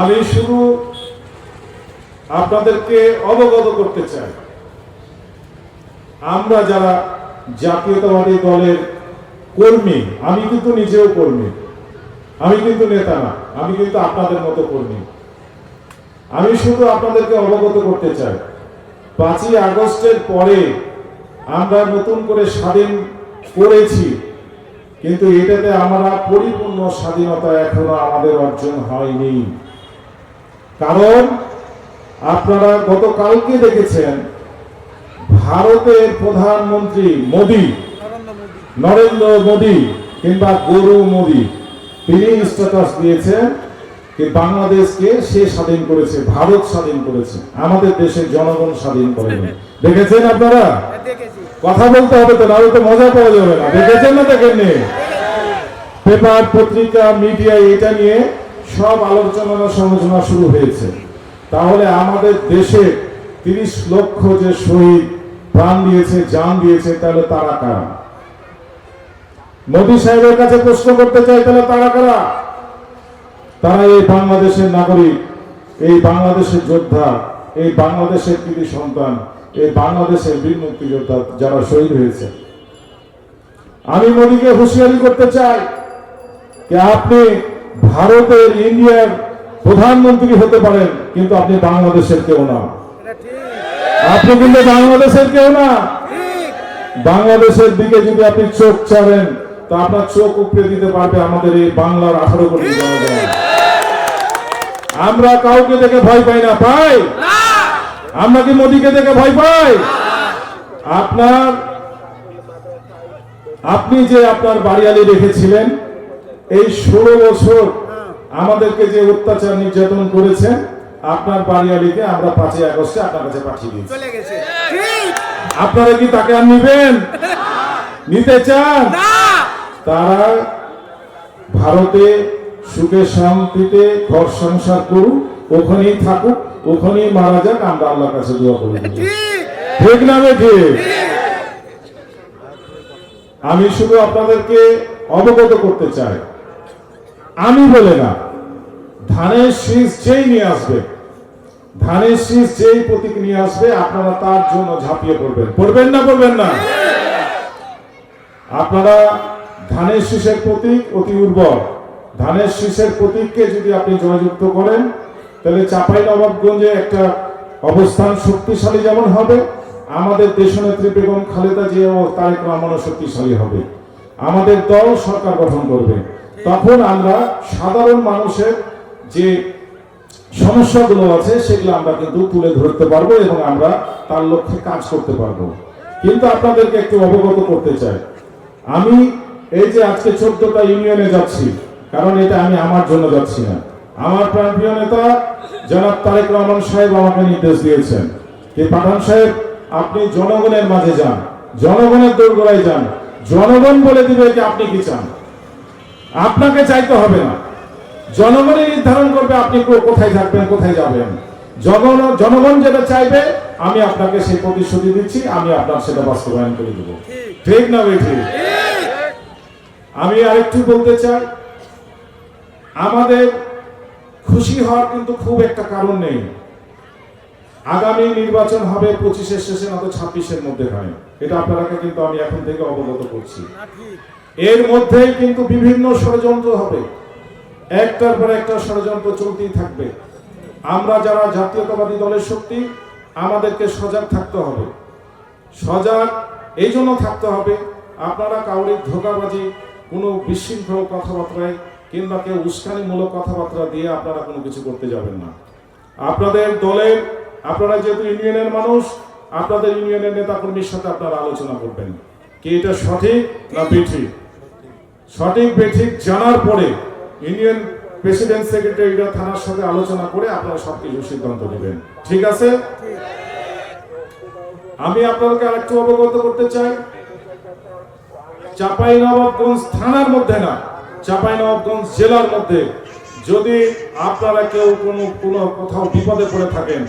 আমি শুধু আপনাদেরকে অবগত করতে চাই। আমরা যারা জাতীয়তাবাদী দলের কর্মী, আমি কিন্তু নিজেও কর্মী। আমি কিন্তু নেতা না, আমি কিন্তু আপনাদের মতো কর্মী। আমি শুধু আপনাদেরকে অবগত করতে চাই, পাঁচই আগস্টের পরে আমরা নতুন করে স্বাধীন করেছি, কিন্তু এটাতে আমরা পরিপূর্ণ স্বাধীনতা এখনও আমাদের অর্জন হয়নি। কারণ আপনারা গতকালকে দেখেছেন ভারতের প্রধানমন্ত্রী মোদী, নরেন্দ্র মোদী কিংবা গরু মোদী, তিনি স্ট্যাটাস দিয়েছেন যে বাংলাদেশকে সে স্বাধীন করেছে, ভারত স্বাধীন করেছে, আমাদের দেশের জনগণ স্বাধীন করেনি দেখেছেন আপনারা? কথা বলতে হবে তো, নাহলে তো মজা পাওয়া যাবে না। দেখেছেন না দেখেননি পেপার, পত্রিকা মিডিয়া এটা নিয়ে সব আলোচনা সমালোচনা শুরু হয়েছে। তাহলে আমাদের দেশে তিরিশ লক্ষ যে শহীদ প্রাণ দিয়েছে, জান দিয়েছে, তাহলে তারা কারা? মোদী সাহেবের কাছে প্রশ্ন করতে চাই, তাহলে তারা কারা? তারা এই বাংলাদেশের নাগরিক, এই বাংলাদেশের যোদ্ধা, এই বাংলাদেশের কৃতি সন্তান, এই বাংলাদেশের বীর মুক্তিযোদ্ধা যারা শহীদ হয়েছে। আমি মোদীকে হুঁশিয়ারি করতে চাই যে আপনি ভারতের ইন্ডিয়ার প্রধানমন্ত্রী হতে পারেন, কিন্তু আপনি বাংলাদেশের কেউ না। আপনি কিন্তু বাংলাদেশের কেউ না। বাংলাদেশের দিকে যদি আপনি চোখ চাড়েন তা আপনার চোখ উপড়ে দিতে পারবে আমাদের এই বাংলার আঠারো কোটি আমরা কাউকে দেখে ভয় পাই না, পাই? আমরা কি মোদীকে দেখে ভয় পাই? আপনার, আপনি যে আপনার বাড়িয়ালি রেখেছিলেন এই ষোলো বছর আমাদেরকে যে অত্যাচার নির্যাতন করেছেন আপনার বাড়িয়ালিকে আমরা পাঁচই আগস্টে আপনার কাছে পাঠিয়ে দিয়েছি। আপনারা কি তাকে আর নিবেন? নিতে চান? তারা ভারতে সুখে শান্তিতে ঘর সংসার করুক ওখানেই থাকুক ওখানেই মারা যাক আমরা আল্লাহর কাছে দোয়া করে ঠিক। ঠিক না ঠিক। আমি শুধু আপনাদেরকে অবগত করতে চাই আমি বলে না। ধানের শীষ যেই নিয়ে আসবে, ধানের শীষ যেই প্রতীক নিয়ে আসবে, আপনারা তার জন্য ঝাঁপিয়ে পড়বেন। পড়বেন না পড়বেন না। আপনারা ধানের শীষের প্রতীক অতি উর্বর। ধানের শীষের প্রতীককে যদি আপনি জয়যুক্ত করেন, তাহলে চাপাই নবাবগঞ্জে একটা অবস্থান শক্তিশালী যেমন হবে, আমাদের দেশনেত্রী বেগম খালেদা জিয়া ও তারেক রহমানও শক্তিশালী হবে। আমাদের দল সরকার গঠন করবে। তখন আমরা সাধারণ মানুষের যে সমস্যাগুলো আছে, সেগুলো আমরা কিন্তু তুলে ধরতে পারব এবং আমরা তার লক্ষ্যে কাজ করতে পারব। কিন্তু আপনাদেরকে একটু অবগত করতে চাই। আমি এই যে আজকে চোদ্দটা ইউনিয়নে যাচ্ছি, কারণ এটা আমি আমার জন্য যাচ্ছি না। আমার প্রাণপ্রিয় নেতা জনাব তারেক রহমান সাহেব আমাকে নির্দেশ দিয়েছেন যে, পাঠান সাহেব, আপনি জনগণের মাঝে যান। জনগণের দোরগোড়ায় যান। জনগণ বলে দিবে যে আপনি কি চান। আপনাকে চাইতে হবে না। জনগণই নির্ধারণ করবে আপনি কোথায় থাকবেন কোথায় যাবেন। জনগণ জনগণ যেটা চাইবে আমি আপনাকে সেই প্রতিশ্রুতি দিচ্ছি আমি আপনার সেটা বাস্তবায়ন করে দেবো। ঠিক না ভাই ঠিক। আমি আরেকটু বলতে চাই আমাদের খুশি হওয়ার কিন্তু খুব একটা কারণ নেই। আগামী নির্বাচন হবে পঁচিশের শেষে না তো ছাব্বিশের মধ্যে হয়। এটা আপনারাকে কিন্তু আমি এখন থেকে অবগত করছি। এর মধ্যেই কিন্তু বিভিন্ন ষড়যন্ত্র হবে। একটার পর একটা ষড়যন্ত্র চলতেই থাকবে। আমরা যারা জাতীয়তাবাদী দলের শক্তি আমাদেরকে সজাগ থাকতে হবে। সজাগ এই জন্য থাকতে হবে আপনারা কাউরির ধোকাবাজি কোনো বিশৃঙ্খল কথাবার্তায় কিংবা কেউ উস্কানিমূলক কথাবার্তা দিয়ে আপনারা কোনো কিছু করতে যাবেন না। আপনাদের দলের আপনারা যেহেতু ইউনিয়নের মানুষ আপনাদের ইউনিয়নের নেতাকর্মীর সাথে আপনারা আলোচনা করবেন। কি এটা সঠিক না বেঠিক সঠিক বেঠিক জানার পরে ইউনিয়ন প্রেসিডেন্ট সেক্রেটারিরা থানার সাথে আলোচনা করে আপনারা সবকিছু সিদ্ধান্ত নেবেন। ঠিক আছে? আমি আপনাদেরকে আরেকটু অবগত করতে চাই। চাপাই নবাবগঞ্জ থানার মধ্যে না চাপাই নবাবগঞ্জ জেলার মধ্যে যদি আপনারা কেউ কোনো কোনো কোথাও বিপদে পড়ে থাকেন,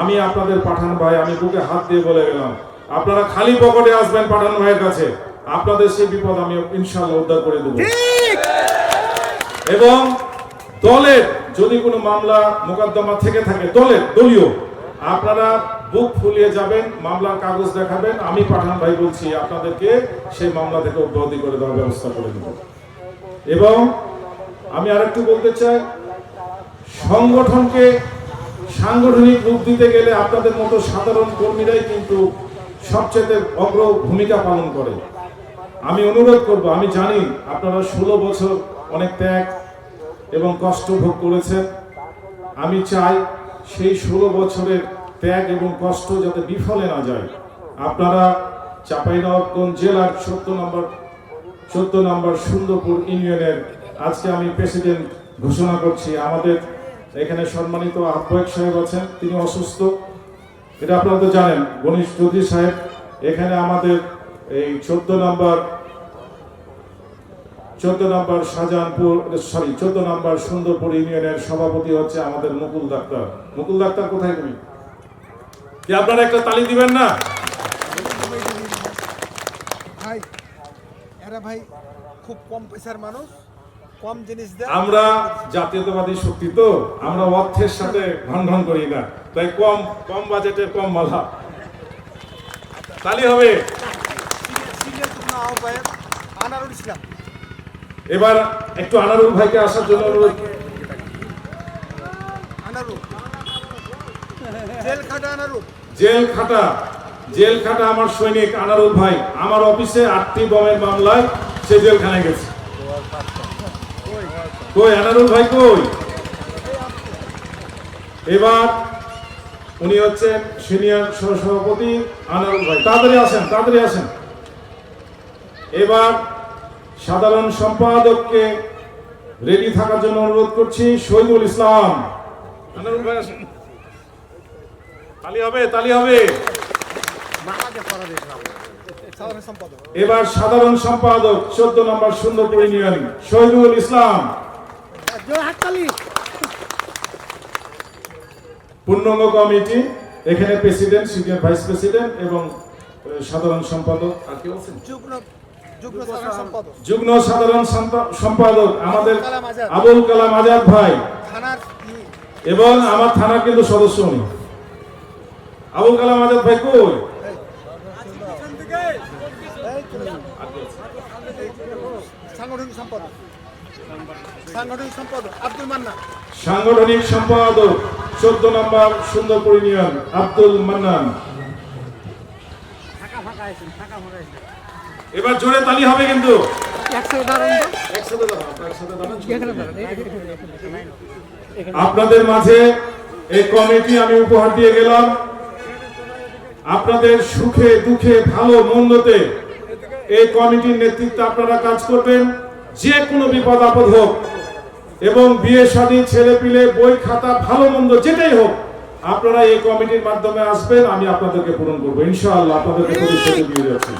আমি আপনাদের পাঠান ভাই, আমি বুকে হাত দিয়ে বলে গেলাম। আপনারা খালি পকেটে আসবেন পাঠান ভাইয়ের কাছে। আপনাদের সেই বিপদ আমি ইনশাল্লাহ উদ্ধার করে দেবো। এবং দলের যদি কোনো মামলা মোকদ্দমা থেকে থাকে দলের দলীয় আপনারা বুক ফুলিয়ে যাবেন মামলার কাগজ দেখাবেন আমি পাঠান ভাই বলছি আপনাদেরকে সেই মামলা থেকে অব্যাহতি করে দেওয়ার ব্যবস্থা করে দেব। এবং আমি আরেকটু বলতে চাই সংগঠনকে সাংগঠনিক রূপ দিতে গেলে আপনাদের মতো সাধারণ কর্মীরাই কিন্তু সবচেয়ে অগ্র ভূমিকা পালন করে। আমি অনুরোধ করব, আমি জানি আপনারা ষোলো বছর অনেক ত্যাগ এবং কষ্ট ভোগ করেছেন। আমি চাই সেই ষোলো বছরের ত্যাগ এবং কষ্ট যাতে বিফলে না যায়। আপনারা চাঁপাইনবাবগঞ্জ জেলার চোদ্দ নম্বর চোদ্দ নম্বর সুন্দরপুর ইউনিয়নের আজকে আমি প্রেসিডেন্ট ঘোষণা করছি। আমাদের এখানে সম্মানিত আহ্বায়ক সাহেব আছেন, তিনি অসুস্থ। এটা আপনারা তো জানেন, গণেশ চৌধুরী সাহেব এখানে আমাদের এই চোদ্দ নম্বর চোদ্দ নম্বর শাহজাহানপুর সরি চোদ্দ নম্বর সুন্দরপুর ইউনিয়নের সভাপতি হচ্ছে আমাদের মুকুল ডাক্তার। মুকুল ডাক্তার কোথায় তুমি? কি আপনারা একটা তালি দিবেন না? ভাই এরা ভাই খুব কম পয়সার মানুষ কম জিনিস আমরা জাতীয়তাবাদী শক্তি তো আমরা অর্থের সাথে ঘন করি না। তাই কম কম বাজেটের কম মালা। তালি হবে। যুগ্ম আহ্বায়ক আনারুল ইসলাম এবার একটু আনারুল ভাইকে আসার জন্য অনুরোধ। আনারুল। জেল খাটা আনারুল। জেল খাটা জেল খাটা আমার সৈনিক আনারুল ভাই। আমার অফিসে আটটি বমের মামলায় সে জেলখানায় গেছে। কই আনারুল ভাই কই? এবার উনি হচ্ছেন সিনিয়র সহসভাপতি আনারুল ভাই। তাড়াতাড়ি আসেন তাড়াতাড়ি আসেন। এবার সাধারণ সম্পাদককে রেডি থাকার জন্য অনুরোধ করছি, শহীদুল ইসলাম। হবে এবার সাধারণ সম্পাদক, চোদ্দ নম্বর সুন্দরপুর ইউনিয়ন, শহীদুল ইসলাম। পূর্ণাঙ্গ কমিটি, এখানে প্রেসিডেন্ট সিনিয়র ভাইস প্রেসিডেন্ট এবং সাধারণ সম্পাদক। আর কি বলছেন? যুগ্ম সাধারণ সম্পাদক। আমাদের আবুল কালাম আজাদ। আবুল কালাম আজাদ ভাই। এবং আমার থানার কিন্তু সদস্য উনি। আবুল কালাম আজাদ ভাই কই? সাংগঠনিক সম্পাদক। সাংগঠনিক সম্পাদক আব্দুল মান্না সাংগঠনিক সম্পাদক চোদ্দ নম্বর সুন্দরপুর ইউনিয়ন আব্দুল মান্নান। এবার জোরে তালি হবে কিন্তু। আপনাদের মাঝে এই কমিটি আমি উপহার দিয়ে গেলাম। আপনাদের সুখে দুঃখে ভালো মন্দতে এই কমিটির নেতৃত্বে আপনারা কাজ করবেন। যে কোনো বিপদ আপদ হোক এবং বিয়ে শাদী ছেলে পিলে বই খাতা ভালো মন্দ যেটাই হোক আপনারা এই কমিটির মাধ্যমে আসবেন। আমি আপনাদেরকে পূরণ করব। ইনশাআল্লাহ আপনাদেরকে প্রতিশ্রুতি দিয়ে যাচ্ছি